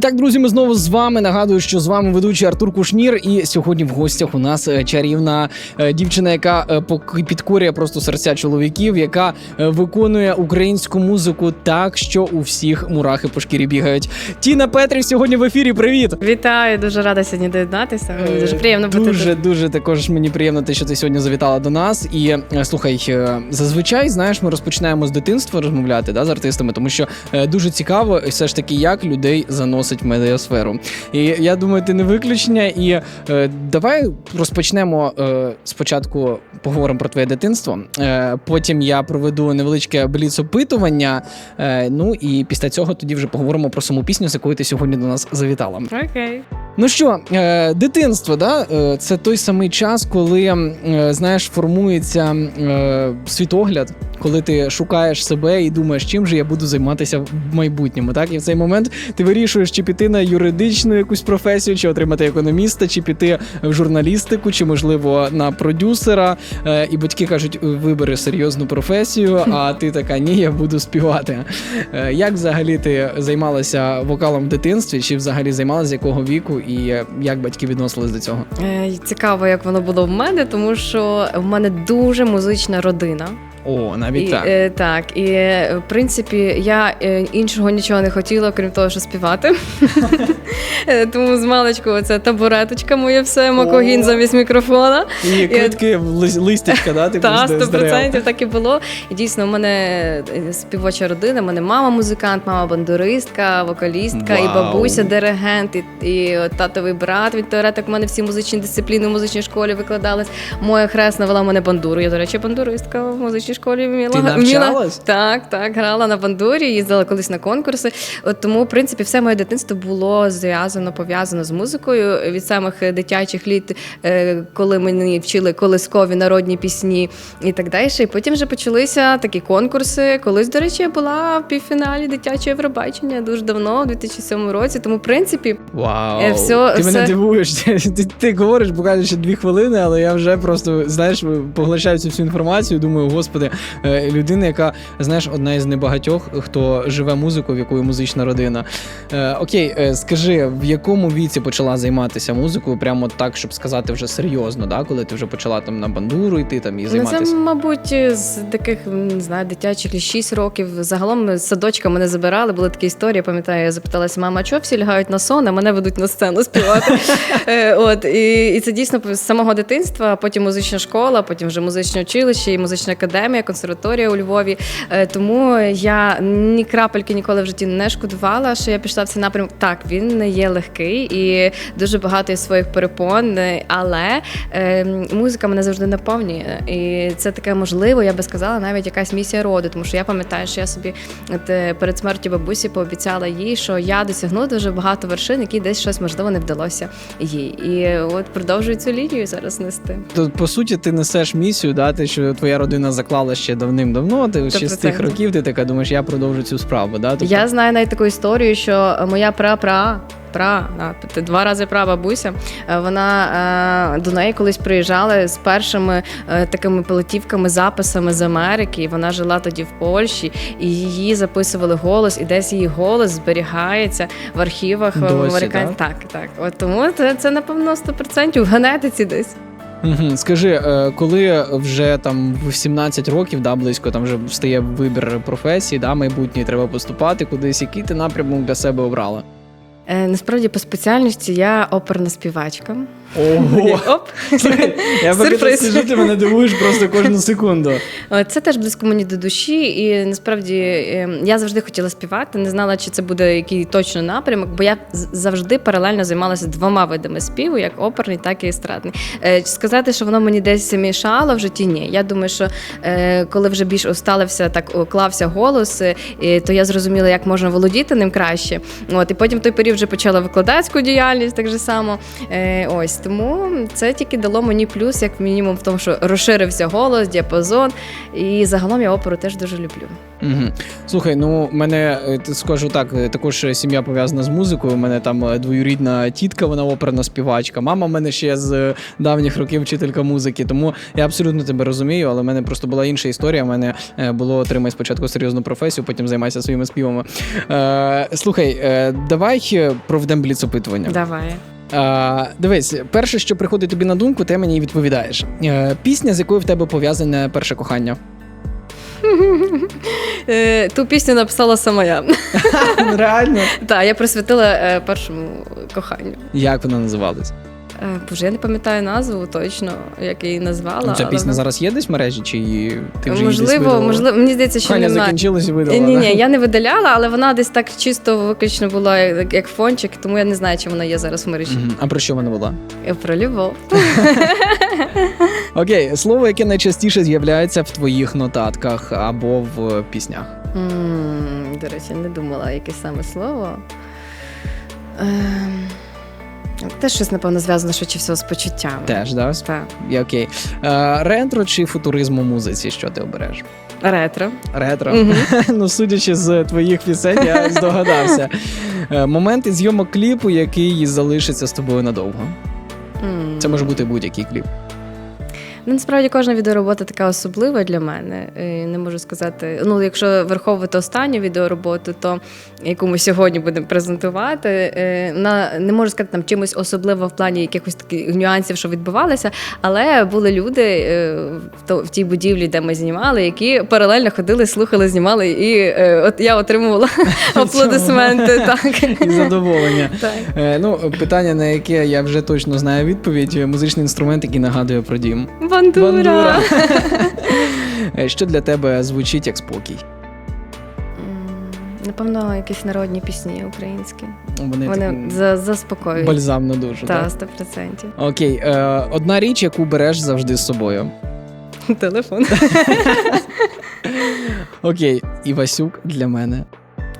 І так, друзі, ми знову з вами. Нагадую, що з вами ведучий Артур Кушнір. І сьогодні в гостях у нас е, чарівна е, дівчина, яка е, підкорює просто серця чоловіків, яка виконує українську музику так, що у всіх мурахи по шкірі бігають. Тіна Петрів сьогодні в ефірі. Привіт! Вітаю, дуже рада сьогодні доєднатися. Мені дуже приємно бути Дуже тут. дуже також мені приємно те, що ти сьогодні завітала до нас. І слухай, зазвичай знаєш, ми розпочинаємо з дитинства розмовляти да, з артистами, тому що дуже цікаво, все ж таки, як людей заносить в медіасферу. І я думаю, ти не виключення. І е, давай розпочнемо е, спочатку. Поговоримо про твоє дитинство. Е, потім я проведу невеличке бліц-опитування. Е, ну і після цього тоді вже поговоримо про саму пісню, з якою ти сьогодні до нас завітала. Окей. Ну що, е, дитинство, да? е, це той самий час, коли е, знаєш, формується е, світогляд, коли ти шукаєш себе і думаєш, чим же я буду займатися в майбутньому. Так, і в цей момент ти вирішуєш, чи піти на юридичну якусь професію, чи отримати економіста, чи піти в журналістику, чи можливо на продюсера. Е, і батьки кажуть, вибери серйозну професію, а ти така, ні, я буду співати. Е, Як взагалі ти займалася вокалом в дитинстві, чи взагалі займалася з якого віку, і як батьки відносились до цього? Е, Цікаво, як воно було в мене, тому що в мене дуже музична родина. О, навіть і, так. е, так, і е, в принципі я е, іншого нічого не хотіла, крім того, що співати. Е, Тому з маличку це табуреточка моє все, макогін замість мікрофона. І квитки в лис- листячка, да? Типу, Та, з- з 100% так і було. І дійсно, у мене е, співоча родина, у мене мама музикант, мама бандуристка, вокалістка, і бабуся диригент, і, татовий брат він теоретик. У мене всі музичні дисципліни в музичній школі викладались. Моя хресна вела мене бандуру. Я, до речі, бандуристка в музичній школі вміла. Ти вміла- Так, так, грала на бандурі, їздила колись на конкурси. От тому, в принципі, все моє дитинство було зв'язано, пов'язано з музикою від самих дитячих літ, е, коли мені вчили колискові народні пісні і так далі. І потім вже почалися такі конкурси. Колись, до речі, я була в півфіналі дитячого Євробачення дуже давно, у 2007 році. Тому, в принципі, Вау. Е, всьо- ти мене все- дивуєш. Ти, ти говориш буквально ще дві хвилини, але я вже просто знаєш, поглощаю цю всю інформацію. Думаю, господи, е, людина, яка знаєш, одна із небагатьох, хто живе музикою, в якої музична родина. Е, окей, е, скажи, в якому віці почала займатися музикою, прямо так, щоб сказати вже серйозно, да? коли ти вже почала там на бандуру йти там і ну, це, мабуть, з таких не знаю, дитячих 6 років. Загалом з садочка мене забирали. Були такі історії. Пам'ятаю, я запиталася, мама, чого всі лягають на сон, а мене ведуть на сцену співати. От і, і це дійсно з самого дитинства. Потім музична школа, потім вже музичне училище і музична академія, консерваторія у Львові. Е, Тому я ні крапельки ніколи в житті не шкодувала, що я пішла в цей напрямок. Так, він не є легкий і дуже багато є своїх перепон, е, але е, музика мене завжди наповнює. І це таке можливо, я би сказала, навіть якась місія роду. Тому що я пам'ятаю, що я собі е, перед смертю бабусі пообіцяла їй, що я досягну дуже багато вершин, які десь щось можливо не вдалося їй. І от продовжую цю лінію зараз нести. То по суті ти несеш місію, да, ти, що твоя родина заклала ще давним-давно. Ти ще з тих років ти така думаєш, я продовжу цю справу. Да? Тобто, Я знаю навіть таку історію, що моя пра-пра. Пра, да, два рази прабабуся. е, Вона е, до неї колись приїжджала з першими е, такими полетівками, записами з Америки. І вона жила тоді в Польщі, і її записували голос, і десь її голос зберігається в архівах е, Досі, американців. Так, так. От тому це, це напевно 100% в генетиці десь. Скажи, е, коли вже там в 17 років, да, близько там вже встає вибір професії, да, майбутній треба поступати кудись, який ти напрямок для себе обрала? Е, Насправді по спеціальності я оперна співачка. Ого! Оп. Я поки тут сижу, ти мене дивуєш просто кожну секунду. Це теж близько мені до душі, і насправді е, я завжди хотіла співати. Не знала, чи це буде який точно напрямок, бо я завжди паралельно займалася двома видами співу, як оперний, так і естрадний. Е, Сказати, що воно мені десь мішало в житті, ні. Я думаю, що е, коли вже більш усталився, так клався голос, е, то я зрозуміла, як можна володіти ним краще. От і потім в той період вже почала викладацьку діяльність, так же само. Ось тому це тільки дало мені плюс, як мінімум, в тому, що розширився голос, діапазон. І загалом я оперу теж дуже люблю. Угу. Слухай, ну мене е, скажу так, е, також сім'я пов'язана з музикою. У мене там е, двоюрідна тітка, вона оперна співачка. Мама в мене ще з давніх років вчителька музики. Тому я абсолютно тебе розумію, але в мене просто була інша історія. У мене було отримай спочатку серйозну професію, потім займайся своїми співами. Е, слухай, е, давай проведемо бліц опитування. Давай. Дивись, перше, що приходить тобі на думку, ти мені відповідаєш. Е, пісня, з якою в тебе пов'язане перше кохання. Е, Ту пісню написала сама я. Реально. Так, я присвятила е, першому коханню. Як вона називалась? Е, Боже, я не пам'ятаю назву точно, як її назвала. Ну, Ця але пісня зараз є десь в мережі, чи її- ти вже її десь можливо, видалила? можливо, мені здається, що немає. закінчилось і видала. Ні, ні, я не видаляла, але вона десь так чисто виключно була як, як фончик, тому я не знаю, чи вона є зараз в мережі. Мгм. А про що вона була? Е, Про любов. Окей, слово, яке найчастіше з'являється в твоїх нотатках або в піснях. М, До речі, не думала, яке саме слово. Ем, Теж щось, напевно, зв'язано швидше всього з почуттями. Теж, да? Так. Я окей. Е, ретро чи футуризм у музиці? Що ти обереш? Ретро. Ретро. Мгм. ну, судячи з твоїх пісень, я здогадався. Е, моменти зйомок кліпу, який залишиться з тобою надовго. Це може бути будь-який кліп. Ну, насправді кожна відеоробота така особлива для мене. Не можу сказати. Ну, якщо враховувати останню відеороботу, то яку ми сьогодні будемо презентувати, е, вона не можу сказати там чимось особливо в плані якихось таких нюансів, що відбувалося. Але були люди е, в тій будівлі, де ми знімали, які паралельно ходили, слухали, знімали, і е, от я отримувала аплодисменти. Так. І задоволення. Так. Е, ну, питання, на яке я вже точно знаю відповідь: музичний інструмент, який нагадує про дім. Бандура. Е, Що для тебе звучить як спокій? Напевно, якісь народні пісні українські. Вони, Вони так, за, заспокоюють. бальзам на душу. Та, Так? 100%. Окей, е, одна річ, яку береш завжди з собою. Телефон. Окей, Івасюк для мене.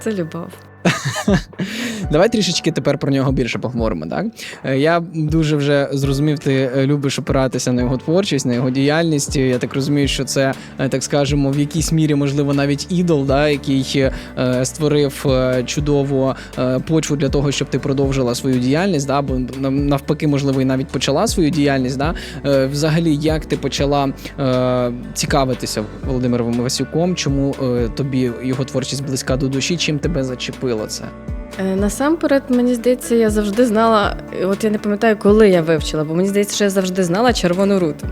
Це любов. Давай трішечки тепер про нього більше поговоримо. Так Е, я дуже вже зрозумів, ти е, любиш опиратися на його творчість, на його діяльність. Я так розумію, що це е, так скажемо, в якійсь мірі, можливо, навіть ідол, да, який створив чудову почву для того, щоб ти продовжила свою діяльність. Да, бо навпаки, можливо, і навіть почала свою діяльність. Да. Взагалі, як ти почала цікавитися Володимиром Івасюком? Чому тобі його творчість близька до душі? Чим тебе зачепило це? Е, Насамперед, мені здається, я завжди знала, от я не пам'ятаю, коли я вивчила, бо мені здається, що я завжди знала червону руту.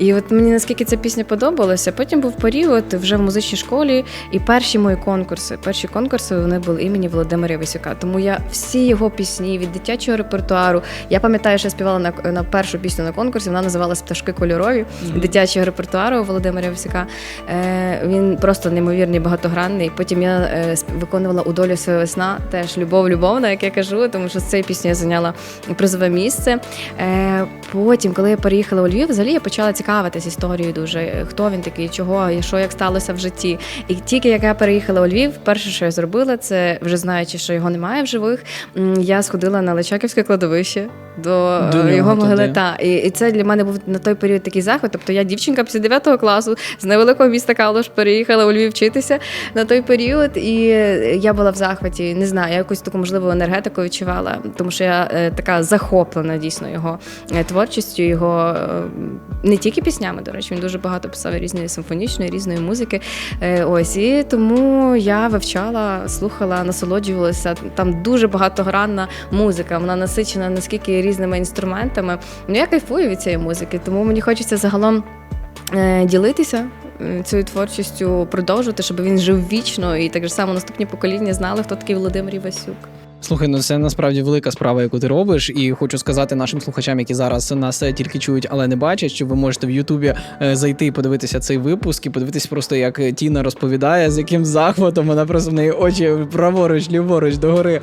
І от мені наскільки ця пісня подобалася, потім був період вже в музичній школі, і перші мої конкурси, перші конкурси вони були імені Володимира Івасюка. Тому я всі його пісні від дитячого репертуару. Я пам'ятаю, що я співала на, на першу пісню на конкурсі. Вона називалась Пташки кольорові дитячого репертуару Володимира Івасюка. Е, він просто неймовірний, багатогранний. Потім я е, виконувала у долю своя весна, теж любов, любовна, як я кажу, тому що з цією піснею я зайняла призове місце. Е, потім, коли я переїхала у Львів, взагалі я почала цікавитись історією дуже. Хто він такий, чого і що як сталося в житті. І тільки як я переїхала у Львів, перше, що я зробила, це вже знаючи, що його немає в живих. Я сходила на Личаківське кладовище до, До е, його могили. Та і, і це для мене був на той період такий захват. Тобто я дівчинка після 9 класу з невеликого міста Калуш переїхала у Львів вчитися на той період, і я була в захваті. Не знаю, я якусь таку можливо енергетику відчувала, тому що я е, така захоплена дійсно його е, творчістю, його не тільки піснями. До речі, він дуже багато писав різної симфонічної, різної музики. Е, ось і тому я вивчала, слухала, насолоджувалася. Там дуже багатогранна музика. Вона насичена наскільки різними інструментами. Ну я кайфую від цієї музики, тому мені хочеться загалом е, ділитися. е, Цією творчістю продовжувати, щоб він жив вічно, і так же само наступні покоління знали, хто такий Володимир Івасюк. Слухай, ну це насправді велика справа, яку ти робиш, і хочу сказати нашим слухачам, які зараз нас е, тільки чують, але не бачать, що ви можете в Ютубі е, зайти і подивитися цей випуск, і подивитися просто, як е, Тіна розповідає, з яким захватом вона просто в неї очі праворуч, ліворуч, догори.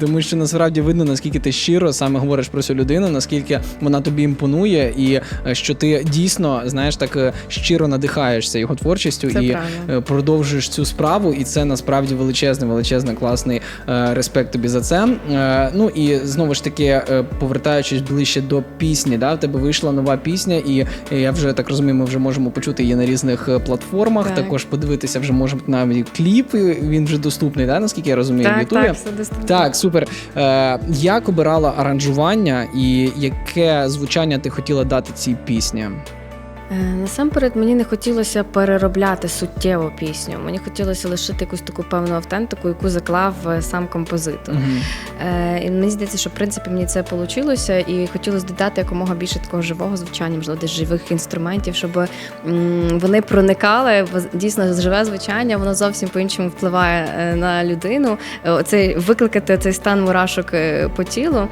Тому що насправді видно, наскільки ти щиро саме говориш про цю людину, наскільки вона тобі імпонує, і що ти дійсно знаєш так щиро надихаєшся його творчістю Це і е, продовжуєш цю справу, і це насправді величезний, величезний класний респект тобі за це. Е, ну і знову ж таки, е, повертаючись ближче до пісні, да, в тебе вийшла нова пісня, і я вже так розумію, ми вже можемо почути її на різних е, платформах. Так. Також подивитися вже може навіть кліп. Він вже доступний, да, наскільки я розумію, в Так, Ютубі. так, все доступно. Так, супер. Як обирала аранжування і яке звучання ти хотіла дати цій пісні? Е, Насамперед мені не хотілося переробляти суттєво пісню. Мені хотілося лишити якусь таку певну автентику, яку заклав е, сам композитор. Е, і мені здається, що в принципі мені це вийшло, і хотілося додати якомога більше такого живого звучання, можливо, десь живих інструментів, щоб вони проникали. Дійсно живе звучання, воно зовсім по-іншому впливає на людину. Оцей викликати цей стан мурашок по тілу.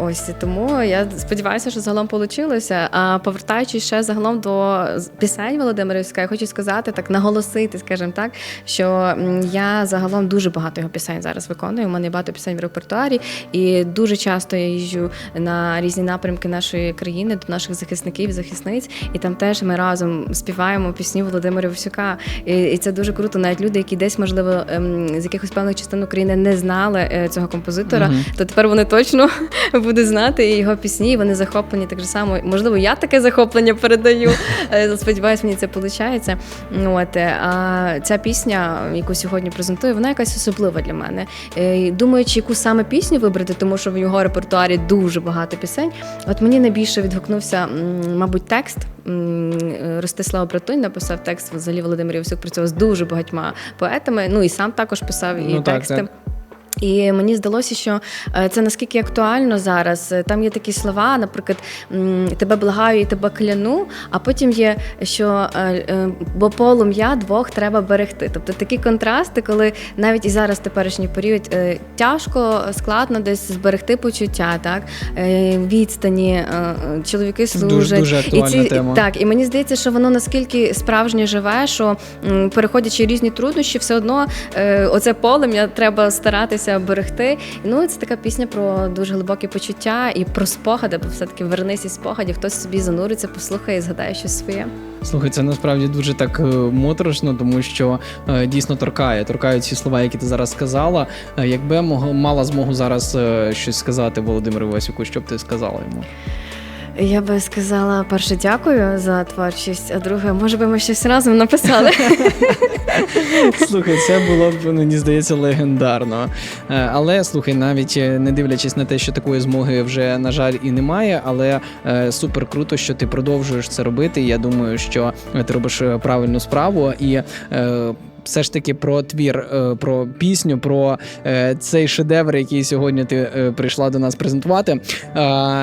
Ось тому я сподіваюся, що загалом вийшло. А повертаючись ще загалом до пісень Володимира Івська, я хочу сказати так, наголосити, скажімо так, що я загалом дуже багато його пісень зараз виконую. У мене багато пісень в репертуарі, і дуже часто я їжджу на різні напрямки нашої країни до наших захисників захисниць, і там теж ми разом співаємо пісні Володимира Івсюка. І, і це дуже круто. Навіть люди, які десь можливо ем, з якихось певних частин України не знали е, цього композитора, Мгм. то тепер вони точно будуть знати його пісні. і Вони захоплені так же само. Можливо, я таке захоплення передаю. Е, Сподіваюсь, мені це виходить. От е, а ця пісня, яку сьогодні презентую, вона якась особлива для мене. Е, Думаючи, яку саме пісню вибрати, тому що в його репертуарі дуже багато пісень. От мені найбільше відгукнувся, мабуть, текст. Ростислав Братунь написав текст. Взагалі Володимир Євсюк працював з дуже багатьма поетами. Ну і сам також писав і Ну, так, тексти. так. І мені здалося, що е, це наскільки актуально зараз. Е, Там є такі слова, наприклад, тебе благаю і тебе кляну, а потім є, що е, бо полум'я двох треба берегти. Тобто такі контрасти, коли навіть і зараз теперішній період тяжко, складно десь зберегти почуття, так відстані, чоловіки служать. Дуже дуже І ці, тема. Так, і мені здається, що воно наскільки справжнє живе, що переходячи різні труднощі, все одно оце полем'я треба старатися берегти. Ну, це така пісня про дуже глибокі почуття і про спогади, бо все-таки вернись із спогадів, хтось собі зануриться, послухає і згадає щось своє. Слухай, це насправді дуже так е, моторошно, тому що е, дійсно торкає. Торкають ці слова, які ти зараз сказала. Е, якби я мала змогу зараз е, щось сказати Володимиру Васюку, що б ти сказала йому? Я би сказала перше дякую за творчість, а друге, може би ми щось разом написали. Слухай, це було б мені здається легендарно. Е, Але слухай, навіть е, не дивлячись на те, що такої змоги вже на жаль і немає, але е, супер круто, що ти продовжуєш це робити. Я думаю, що ти робиш правильну справу і. Все ж таки про твір, е, про пісню, про е, цей шедевр, який сьогодні ти е, прийшла до нас презентувати.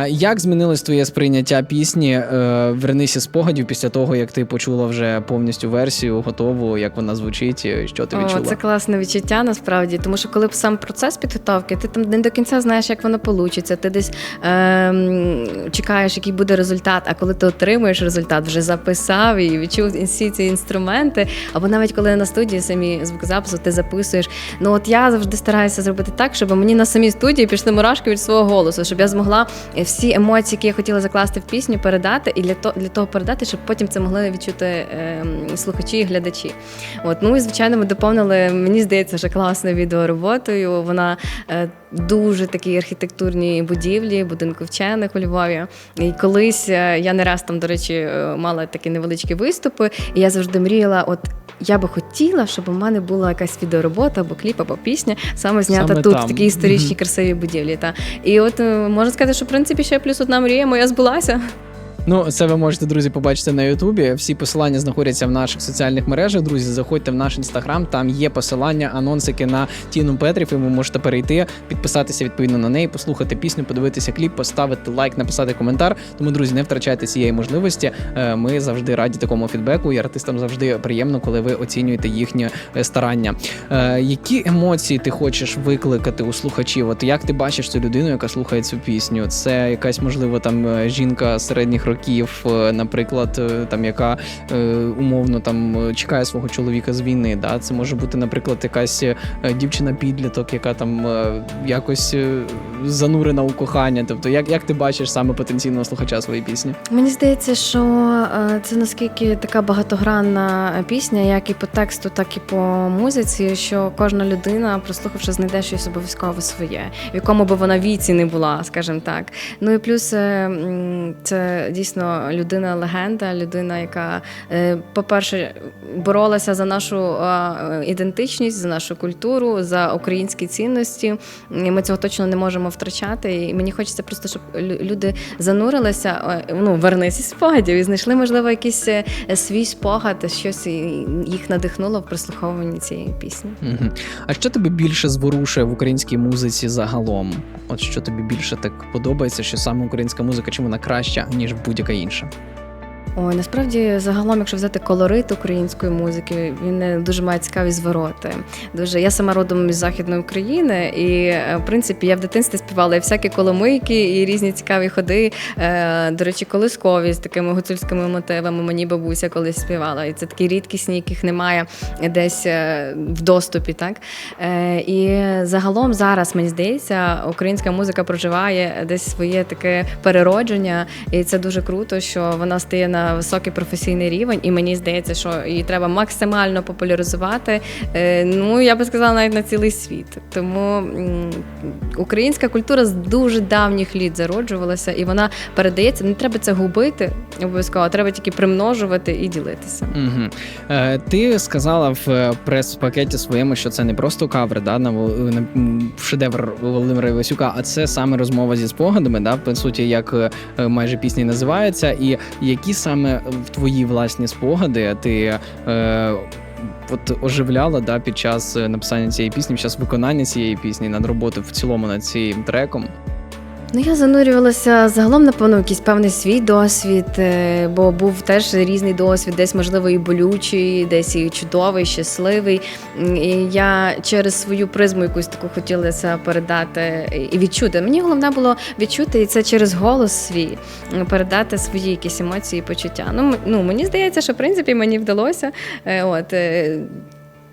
Як змінилось твоє сприйняття пісні Вернися спогадів після того, як ти почула вже повністю версію, готову, як вона звучить, і що ти відчула? О, це класне відчуття насправді, тому що коли б сам процес підготовки, ти там не до кінця знаєш, як воно вийде. Ти десь ем, чекаєш, який буде результат. А коли ти отримуєш результат, вже записав і відчув всі ці інструменти. Або навіть коли на студії самі звукозапису ти записуєш. Ну от я завжди стараюся зробити так, щоб мені на самій студії пішли мурашки від свого голосу, щоб я змогла всі емоції, які я хотіла закласти в пісню, передати, і для того, для того передати, щоб потім це могли відчути ем, слухачі і глядачі. От, ну і звичайно, ми доповнили, мені здається, вже класною відеороботою. Вона е, дуже такі архітектурні будівлі, будинку вчених у Львові. І колись е, я не раз там, до речі, е, мала такі невеличкі виступи, і я завжди мріяла, от. Я би хотіла, щоб у мене була якась відеоробота або кліп, або пісня, саме знята Саме тут, там. в такій історичній Мгм. красивій будівлі. Та. І от е, можна сказати, що в принципі ще плюс одна мрія моя збулася. Ну, це ви можете, друзі, побачити на Ютубі. Всі посилання знаходяться в наших соціальних мережах. Друзі, заходьте в наш інстаграм. Там є посилання, анонсики на Тіну Петрів. І ви можете перейти, підписатися відповідно на неї, послухати пісню, подивитися кліп, поставити лайк, написати коментар. Тому, друзі, не втрачайте цієї можливості. Е, Ми завжди раді такому фідбеку, і артистам завжди приємно, коли ви оцінюєте їхнє е, старання. Е, Які емоції ти хочеш викликати у слухачів? От як ти бачиш цю людину, яка слухає цю пісню? Це якась можливо там жінка середніх років, років, е, наприклад, е, там яка е, умовно там чекає свого чоловіка з війни. Да? Це може бути, наприклад, якась дівчина-підліток, яка там якось занурена у кохання. Тобто, як, як ти бачиш саме потенційного слухача своєї пісні? Мені здається, що це наскільки така багатогранна пісня, як і по тексту, так і по музиці, що кожна людина, прослухавши, знайде щось обов'язково своє, в якому би вона віці не була, скажімо так. Ну і плюс це дійсно людина легенда, людина, яка, е, по-перше, боролася за нашу е, ідентичність, за нашу культуру, за українські цінності. І ми цього точно не можемо втрачати. І мені хочеться просто, щоб лю- люди занурилися, е, ну, вернися спогадів і знайшли, можливо, якийсь свій спогад, щось їх надихнуло в прослуховуванні цієї пісні. А що тобі більше зворушує в українській музиці загалом? От що тобі більше так подобається, що саме українська музика, чим вона краща, ніж будь-яка інша? Ой, насправді, загалом, якщо взяти колорит української музики, він е, дуже має цікаві звороти. Дуже я сама родом із західної України, і е, в принципі я в дитинстві співала і всякі коломийки, і різні цікаві ходи. Е, До речі, колискові з такими гуцульськими мотивами. Мені бабуся колись співала. І це такі рідкісні, яких немає десь в доступі. Так і загалом зараз мені здається, українська музика проживає десь своє таке переродження, і це дуже круто, що вона стає на високий професійний рівень. І мені здається, що її треба максимально популяризувати. е, Ну я би сказала, навіть на цілий світ. Тому українська культура з дуже давніх літ зароджувалася, і вона передається. Не треба це губити обов'язково, треба тільки примножувати і ділитися. Угу. Ти сказала в е, прес-пакеті своєму, що це не просто кавер да, на, на шедевр Володимира Івасюка, а це саме розмова зі спогадами, да, по суті, як майже пісня і називається. І які саме в твої власні спогади ти. Е, От оживляла да, під час е, написання цієї пісні, під час виконання цієї пісні над роботою в цілому над цим треком. Ну, я занурювалася загалом, напевно, якийсь певний свій досвід, е, бо був теж різний досвід, десь, можливо, і болючий, десь і чудовий, щасливий. І я через свою призму якусь таку хотілося передати і відчути. Мені головне було відчути і це через голос свій, передати свої якісь емоції і почуття. Ну, ну мені здається, що в принципі мені вдалося. Е, От, е,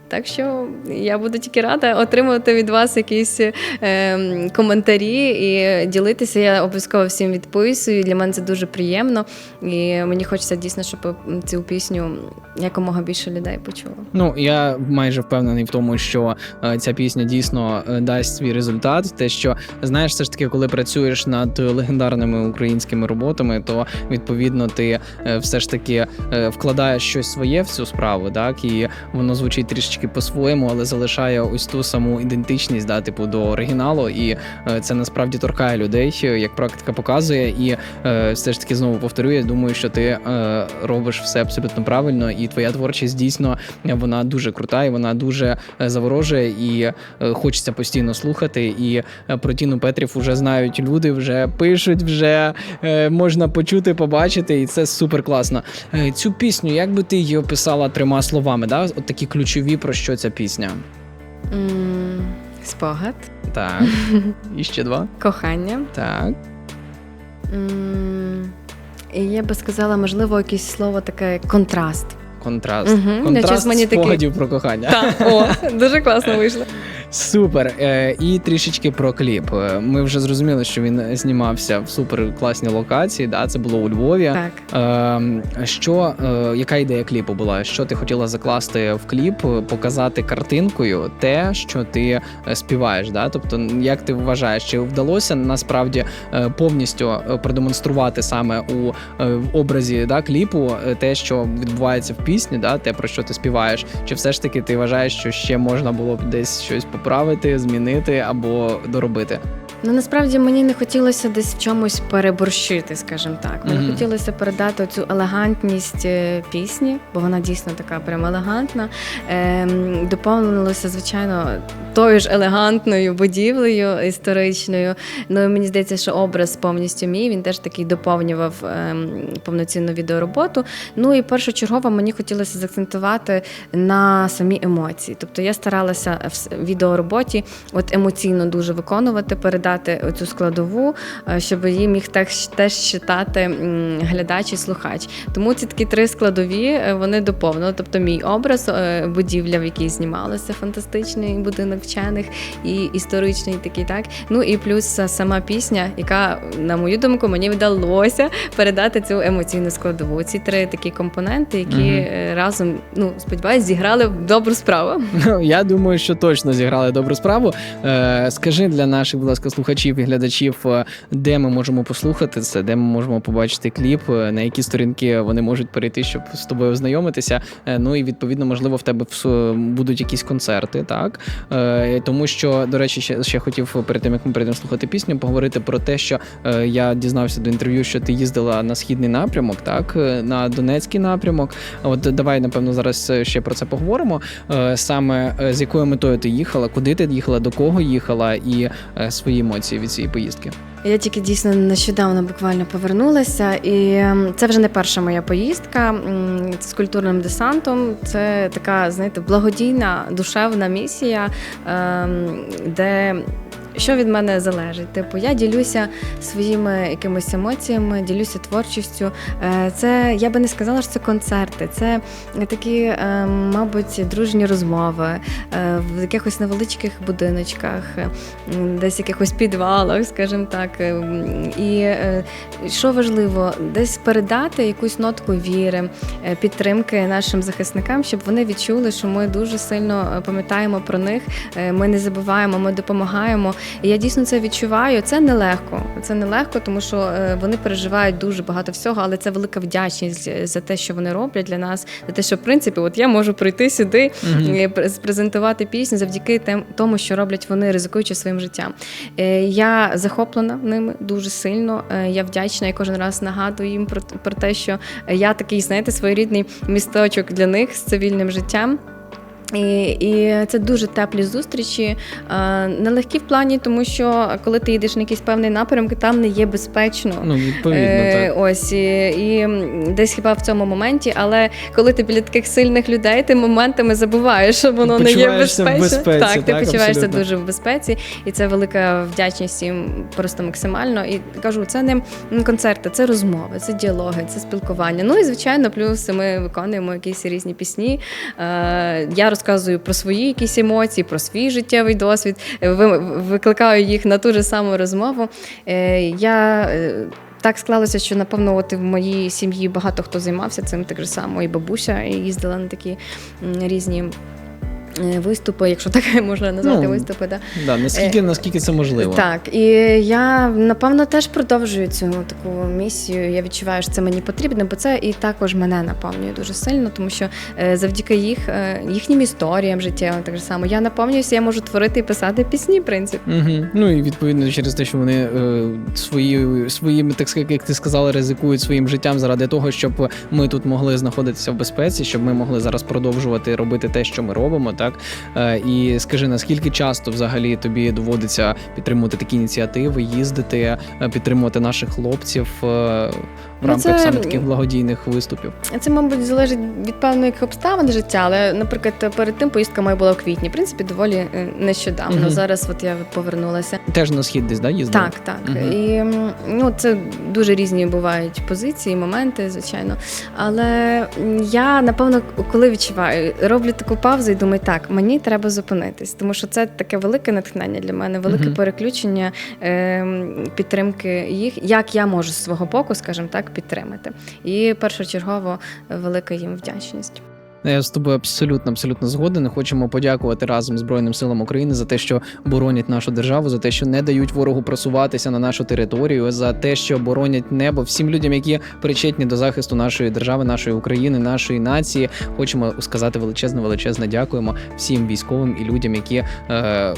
так що я буду тільки рада отримувати від вас якісь е, коментарі і ділитися. Я обов'язково всім відписую. Для мене це дуже приємно. І мені хочеться дійсно, щоб цю пісню якомога більше людей почуло. Ну я майже впевнений в тому, що е, ця пісня дійсно е, дасть свій результат. Те, що знаєш, все ж таки, коли працюєш над легендарними українськими роботами, то відповідно ти е, все ж таки вкладаєш щось своє в цю справу, так і воно звучить трішечки по-своєму, але залишає ось ту саму ідентичність, да, типу до оригіналу, і е, це насправді торкає людей, е, як практика показує. І е, все ж таки знову повторюю, я думаю, що ти робиш все абсолютно правильно, і твоя творчість дійсно вона дуже крута, і вона дуже заворожує, і хочеться постійно слухати. І про Тіну Петрів вже знають люди, вже пишуть, вже можна почути, побачити, і це супер класно. Цю пісню, як би ти її описала трьома словами? Да? От такі ключові про що ця пісня? М, Спогад, Так, і ще два. кохання. Так. М, І я би сказала, можливо, якесь слово таке контраст. Контраст. Мгм, Контраст щось мені таке- спогадів про кохання. Так, о, дуже класно вийшло. Супер. Е, і трішечки про кліп. Е, Ми вже зрозуміли, що він знімався в супер класній локації. Да, це було у Львові. Так. Е, що, е, яка ідея кліпу була? Що ти хотіла закласти в кліп, показати картинкою те, що ти співаєш? Да? Тобто, як ти вважаєш, чи вдалося насправді повністю продемонструвати саме у в образі да, кліпу те, що відбувається в пісні, да, те про що ти співаєш? Чи все ж таки ти вважаєш, що ще можна було б десь щось поправити, змінити або доробити? Ну насправді мені не хотілося десь в чомусь переборщити, скажімо так. Мені Мгм. хотілося передати цю елегантність е, пісні, бо вона дійсно така прям елегантна. Ем, доповнилося, звичайно, тою ж елегантною будівлею історичною. Ну і мені здається, що образ повністю мій він теж такий доповнював ем, повноцінну відеороботу. Ну і першочергово мені хотілося заакцентувати на самі емоції. Тобто я старалася в відеороботі от емоційно дуже виконувати, передати оцю складову, е, щоб її міг теж, теж читати глядач і слухач. Тому ці такі три складові е, вони доповнили. Тобто мій образ, е, будівля, в якій знімалося, фантастичний будинок вчених і історичний такий, так. Ну і плюс сама пісня, яка, на мою думку, мені вдалося передати цю емоційну складову. Ці три такі компоненти, які е, разом, ну сподіваюсь, зіграли добру справу. Ну, Я думаю, що точно зіграли добру справу. Скажи для наших, будь ласка, слухачів і глядачів, е, де ми можемо послухати це, де ми можемо побачити кліп, е, на які сторінки вони можуть перейти, щоб з тобою ознайомитися. Е, ну і відповідно, можливо, в тебе будуть якісь концерти, так тому що, до речі, ще, ще хотів перед тим, як ми перейдемо слухати пісню, поговорити про те, що я дізнався до інтерв'ю, що ти їздила на східний напрямок, так на Донецький напрямок. От давай, напевно, зараз ще про це поговоримо. Саме з якою метою ти їхала, куди ти їхала, до кого їхала, і е, свої емоції від цієї поїздки. Я тільки дійсно нещодавно буквально повернулася, і це вже не перша моя поїздка з культурним десантом. Це така, знаєте, благодійна душевна місія, ем, де. Що від мене залежить? Типу, я ділюся своїми якимись емоціями, ділюся творчістю. Е, Це я би не сказала, що це концерти, це такі, е, мабуть, дружні розмови е, в якихось невеличких будиночках, десь в якихось підвалах, скажімо так. І що важливо, десь передати якусь нотку віри, підтримки нашим захисникам, щоб вони відчули, що ми дуже сильно пам'ятаємо про них. Ми не забуваємо, ми допомагаємо. І я дійсно це відчуваю. Це нелегко. Це нелегко, тому що е, вони переживають дуже багато всього, але це велика вдячність за те, що вони роблять для нас, за те, що в принципі, от я можу прийти сюди і пр- презентувати пісню завдяки тем- тому, що роблять вони, ризикуючи своїм життям. Е, Я захоплена ними дуже сильно. Е, Я вдячна і кожен раз нагадую їм про, про те, що я такий, знаєте, своєрідний місточок для них з цивільним життям. І, і це дуже теплі зустрічі, е, нелегкі в плані, тому що коли ти їдеш на якийсь певний напрямок, там не є безпечно. Ну, відповідно, Е, так. Ось і, і десь хіба в цьому моменті, але коли ти біля таких сильних людей, ти моментами забуваєш, що воно не є Почуваєшся в безпечно. безпеці, так, ти так, почуваєшся абсолютно. дуже в безпеці, і це велика вдячність їм просто максимально. І кажу, це не концерти, це розмови, це діалоги, це спілкування. Ну і звичайно, плюс ми виконуємо якісь різні пісні. Е, Я розказую про свої якісь емоції, про свій життєвий досвід. е, ви- Викликаю їх на ту ж саму розмову. Е, Я е, так склалося, що напевно, от в моїй сім'ї багато хто займався цим, так же само і бабуся їздила на такі різні. Е, Виступи, якщо так можна назвати Ну, виступи, да. Да, наскільки, наскільки це можливо? Так, і я напевно теж продовжую цю таку місію. Я відчуваю, що це мені потрібно, бо це і також мене наповнює дуже сильно, тому що е, завдяки їх е, їхнім історіям життєвим, так само я наповнююся, я можу творити і писати пісні, в принципі. Угу. Ну і відповідно через те, що вони е, свої, своїми, так сказати, як ти сказала, ризикують своїм життям заради того, щоб ми тут могли знаходитися в безпеці, щоб ми могли зараз продовжувати робити те, що ми робимо, так е, і скажи, наскільки часто взагалі тобі доводиться підтримувати такі ініціативи, їздити, е, підтримувати наших хлопців е, в Ну, рамках це- саме таких благодійних виступів? Це, мабуть, залежить від певних обставин життя, але, наприклад, перед тим поїздка моя була в квітні. В принципі, доволі е, нещодавно. Мгм. Зараз от я повернулася. Теж на схід десь да, їздили? Так, так. Мгм. І ну, це дуже різні бувають позиції, моменти, звичайно. Але я, напевно, коли відчуваю, роблю таку паузу і думаю, так, мені треба зупинитись, тому що це таке велике натхнення для мене, велике Мгм. переключення е, підтримки їх, як я можу з свого боку, скажімо так, підтримати. І першочергово е, велика їм вдячність. Я з тобою абсолютно абсолютно згоден. Хочемо подякувати разом Збройним силам України за те, що боронять нашу державу, за те, що не дають ворогу просуватися на нашу територію, за те, що боронять небо всім людям, які причетні до захисту нашої держави, нашої України, нашої нації. Хочемо сказати величезне, величезне дякуємо всім військовим і людям, які е,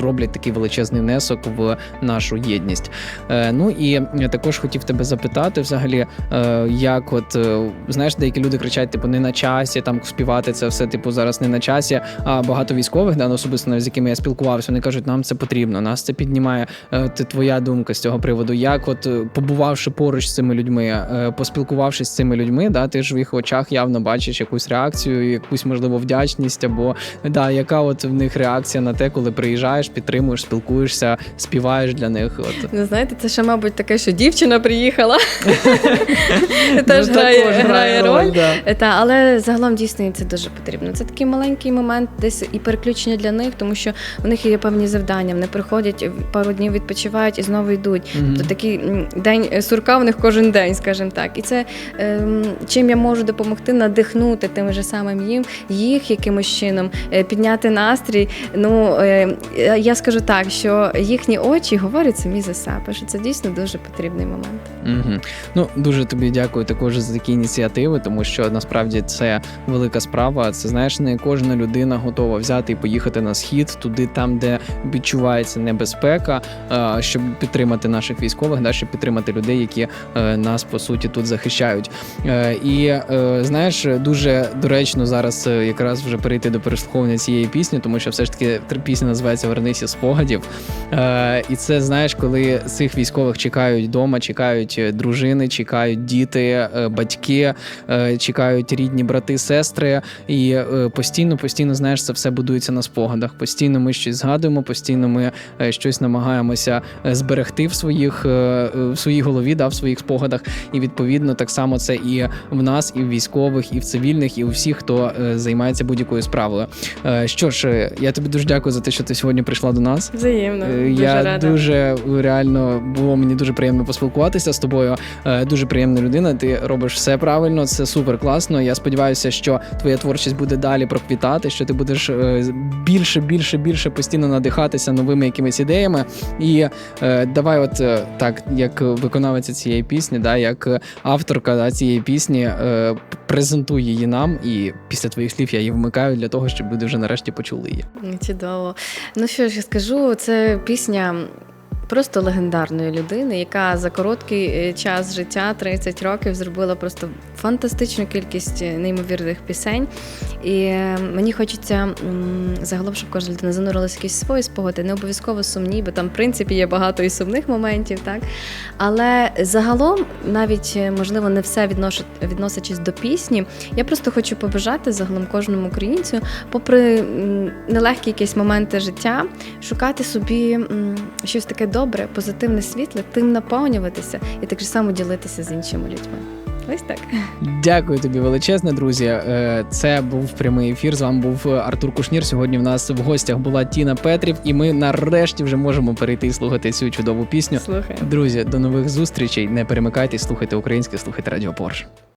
роблять такий величезний внесок в нашу єдність. Е, ну і я також хотів тебе запитати, взагалі, е, як от е, знаєш, деякі люди кричать, типу, не на часі, там там співати це все, типу, зараз не на часі. А багато військових, да, ну, особисто з якими я спілкувався, вони кажуть, нам це потрібно, нас це піднімає. Е, Ти твоя думка з цього приводу. Як, от е, побувавши поруч з цими людьми, е, поспілкувавшись з цими людьми, да, ти ж в їх очах явно бачиш якусь реакцію, якусь можливо вдячність, або да, яка от в них реакція на те, коли приїжджаєш, підтримуєш, спілкуєшся, співаєш для них. От. Ну, знаєте, це ще, мабуть, таке, що дівчина приїхала. Теж Ну, грає, роль. Та, але загалом дійсно їм це дуже потрібно. Це такий маленький момент, десь і переключення для них, тому що у них є певні завдання. Вони приходять пару днів відпочивають і знову йдуть. Мгм. Тобто такий день сурка в них кожен день, скажімо так. І це ем, чим я можу допомогти надихнути тим же самим їм, їх якимось чином, е, підняти настрій. Ну е, я скажу так, що їхні очі говорять самі за себе, що це дійсно дуже потрібний момент. Угу. Ну дуже тобі дякую також за такі ініціативи, тому що насправді це велика справа. Це знаєш, не кожна людина готова взяти і поїхати на схід, туди, там, де відчувається небезпека, е, щоб підтримати наших військових, да, щоб підтримати людей, які е, нас по суті тут захищають. Е, І знаєш, дуже доречно зараз якраз вже перейти до переслуховування цієї пісні, тому що все ж таки пісня називається Вернися спогадів. І це знаєш, коли цих військових чекають вдома, чекають дружини, чекають діти, батьки, чекають рідні брати, сестри. І е, постійно, постійно, знаєш, це все будується на спогадах. Постійно ми щось згадуємо, постійно ми е, щось намагаємося е, зберегти в своїх в своїй голові, да, в своїх спогадах. І відповідно так само це і в нас, і в військових, і в цивільних, і у всіх, хто займається будь-якою справою. Що ж, я тобі дуже дякую за те, що ти сьогодні прийшла до нас. Взаємно. Е, дуже Я рада. дуже реально було мені дуже приємно поспілкуватися з тобою. Дуже приємна людина. Ти робиш все правильно, це супер класно. Я сподіваюся, що твоя творчість буде далі проквітати, що ти будеш е, більше, більше, більше постійно надихатися новими якимись ідеями. І е, давай, от е, так, як виконавиця цієї пісні, да, як авторка да, цієї пісні, презентуй її нам. І після твоїх слів я її вмикаю для того, щоб люди вже нарешті почули її. Чудово. Ну що ж я скажу, це пісня. Просто легендарної людини, яка за короткий е, час життя 30 років зробила просто фантастичну кількість е, неймовірних пісень. І е, мені хочеться загалом, щоб кожна людина занурилася в якісь свої спогади, не обов'язково сумні, бо там, в принципі, є багато і сумних моментів, так? Але загалом, навіть можливо, не все відносячись до пісні, я просто хочу побажати загалом кожному українцю, попри нелегкі якісь моменти життя, шукати собі щось таке добре, позитивне світле, тим наповнюватися і так же само ділитися з іншими людьми. Ось так. Дякую тобі величезне, друзі. Е, Це був прямий ефір. З вами був Артур Кушнір. Сьогодні в нас в гостях була Тіна Петрів, і ми нарешті вже можемо перейти і слухати цю чудову пісню. Слухаємо. Друзі, до нових зустрічей. Не перемикайтесь, слухайте українське, слухайте Радіо Порш.